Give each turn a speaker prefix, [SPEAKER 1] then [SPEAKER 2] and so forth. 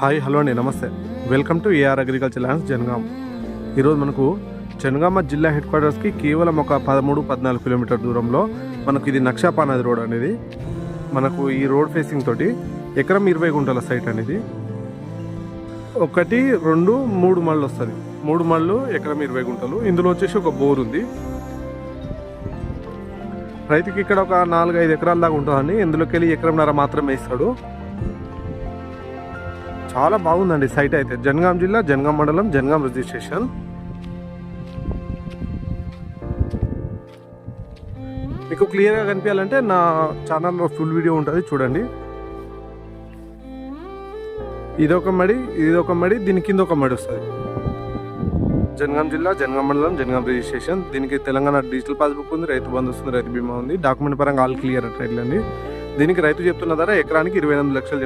[SPEAKER 1] Hi hello అండి నమస్తే. Welcome to AR agriculture lands Jangaon. ఈరోజు మనకు జనగామ జిల్లా హెడ్ క్వార్టర్స్కి కేవలం ఒక పదమూడు పద్నాలుగు కిలోమీటర్ దూరంలో మనకు ఇది నక్షాపా నది రోడ్ అనేది. మనకు ఈ రోడ్ ఫేసింగ్ తోటి ఎకరం ఇరవై గుంటల సైట్ అనేది. ఒకటి రెండు మూడు మళ్ళు వస్తుంది. మూడు మళ్ళు ఎకరం ఇరవై గుంటలు. ఇందులో వచ్చేసి ఒక బోర్ ఉంది. రైతుకి ఇక్కడ ఒక నాలుగు ఐదు ఎకరాల దాకా ఉంటుందండి. ఇందులోకి వెళ్ళి ఎకరంన్నర మాత్రమే ఇస్తాడు. చాలా బాగుందండి సైట్ అయితే. జనగాం జిల్లా జనగాం మండలం జనగాం రిజిస్ట్రేషన్ మీకు క్లియర్గా కనిపించాలంటే నా ఛానల్లో ఫుల్ వీడియో ఉంటుంది చూడండి. ఇదొక మడి ఇదొక మడి దీని కింద ఒక మడి వస్తుంది. జనగాం జిల్లా జనగాం మండలం జనగాం రిజిస్ట్రేషన్ దీనికి తెలంగాణ డిజిటల్ పాస్బుక్ ఉంది రైతు బంధు వస్తుంది రైతు బీమా ఉంది. డాక్యుమెంట్ పరంగా ఆల్ క్లియర్ రైతులండి దీనికి రైతు చెప్తున్న ధర ఎకరానికి ఇరవై ఎనిమిది లక్షలు